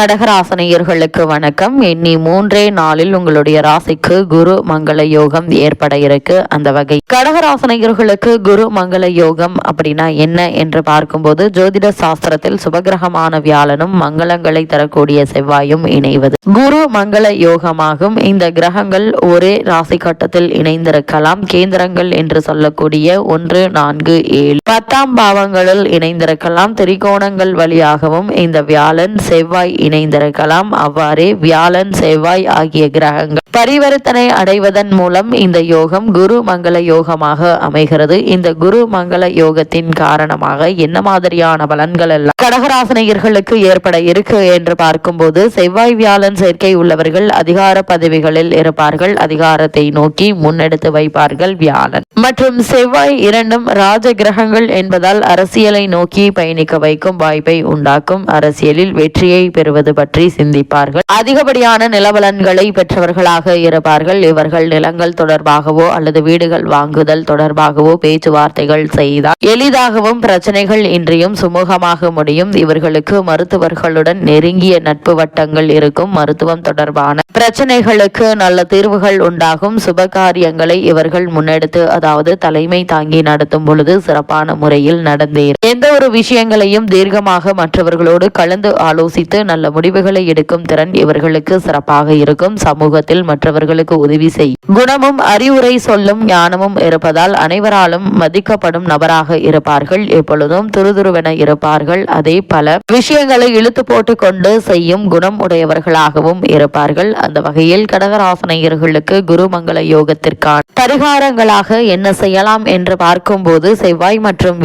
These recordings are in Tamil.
கடகராசனையர்களுக்கு வணக்கம். இனி மூன்றே நாளில் உங்களுடைய ராசிக்கு குரு மங்கள யோகம் ஏற்பட இருக்கு. அந்த வகை கடகராசனையர்களுக்கு குரு மங்கள யோகம் அப்படின்னா என்ன என்று பார்க்கும்போது ஜோதிட சாஸ்திரத்தில் சுபகிரகமான வியாழனும் மங்களங்களை தரக்கூடிய செவ்வாயும் இணைவது. குரு மங்கள யோகமாகும். இந்த கிரகங்கள் ஒரே ராசி கட்டத்தில் இணைந்திருக்கலாம். கேந்திரங்கள் என்று சொல்லக்கூடிய ஒன்று நான்கு ஏழு. பத்தாம் பாவங்களில் இணைந்திருக்கலாம். திரிகோணங்கள் வழியாகவும் இந்த வியாழன் செவ்வாய் இணைந்திருக்கலாம். அவ்வாறே வியாழன் செவ்வாய் ஆகிய கிரகங்கள் பரிவர்த்தனை அடைவதன் மூலம் இந்த யோகம் குரு மங்கள யோகமாக அமைகிறது. இந்த குரு மங்கள யோகத்தின் காரணமாக என்ன மாதிரியான பலன்கள் எல்லாம் கடகராசனையர்களுக்கு ஏற்பட இருக்கு என்று பார்க்கும்போது செவ்வாய் வியாழன் சேர்க்கை உள்ளவர்கள் அதிகார பதவிகளில் இருப்பார்கள். அதிகாரத்தை நோக்கி முன்னெடுத்து வைப்பார்கள் வியாழன். மற்றும் செவ்வாய் இரண்டும் ராஜ கிரகங்கள் என்பதால் அரசியலை நோக்கி பயணிக்க வைக்கும் வாய்ப்பை உண்டாக்கும். அரசியலில் வெற்றியை பெறுவது பற்றி சிந்திப்பார்கள். அதிகப்படியான நிலபலன்களை பெற்றவர்களாக இருப்பார்கள். இவர்கள் நிலங்கள் தொடர்பாகவோ அல்லது வீடுகள் வாங்குதல் தொடர்பாகவோ பேச்சுவார்த்தைகள் செய்தால் எளிதாகவும் பிரச்சனைகள் இன்றியும் சுமூகமாக முடியும். இவர்களுக்கு மருத்துவர்களுடன் நெருங்கிய நட்பு வட்டங்கள் இருக்கும். மருத்துவம் தொடர்பான பிரச்சனைகளுக்கு நல்ல தீர்வுகள் உண்டாகும். சுபகாரியங்களை இவர்கள் முன்னெடுத்து அதாவது தலைமை தாங்கி நடத்தும் பொழுது சிறப்பான முறையில் நடந்தேர். எந்த ஒரு விஷயங்களையும் தீர்க்கமாக மற்றவர்களோடு கலந்து ஆலோசித்து நல்ல முடிவுகளை எடுக்கும் திறன் இவர்களுக்கு சிறப்பாக இருக்கும். சமூகத்தில் மற்றவர்களுக்கு உதவி செய்யும் குணமும் அறிவுரை சொல்லும் ஞானமும் இருப்பதால் அனைவராலும் மதிக்கப்படும் நபராக இருப்பார்கள். எப்பொழுதும் துருதுருவென இருப்பார்கள். அதே பல விஷயங்களை இழுத்து போட்டு கொண்டு செய்யும் குணம் உடையவர்களாகவும் இருப்பார்கள். அந்த வகையில் கடகராசனையர்களுக்கு குருமங்கள யோகத்திற்கான பரிகாரங்களாக என்ன செய்யலாம் என்று பார்க்கும்போது செவ்வாய் மற்றும்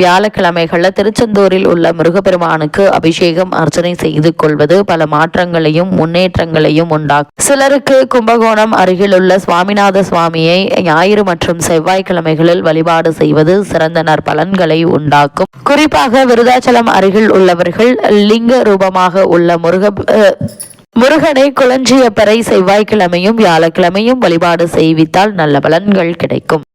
வியாழக்கிழமைகள்ல திருச்செந்தூரில் உள்ள முருகப்பெருமானுக்கு அபிஷேகம் அர்ச்சனை செய்து கொள்வது பல மாற்றங்களையும் முன்னேற்றங்களையும் உண்டாக்கும். சிலருக்கு கும்பகோணம் அருகிலுள்ள சுவாமிநாத சுவாமியை ஞாயிறு மற்றும் செவ்வாய்க்கிழமைகளில் வழிபாடு செய்வது சிறந்த நற்பலன்களை உண்டாக்கும். குறிப்பாக விருதாச்சலம் அருகில் உள்ளவர்கள் லிங்க ரூபமாக உள்ள முருக அஹ், முருகனை குளஞ்சியப்பரை செவ்வாய்க்கிழமையும் வியாழக்கிழமையும் வழிபாடு செய்வித்தால் நல்ல பலன்கள் கிடைக்கும்.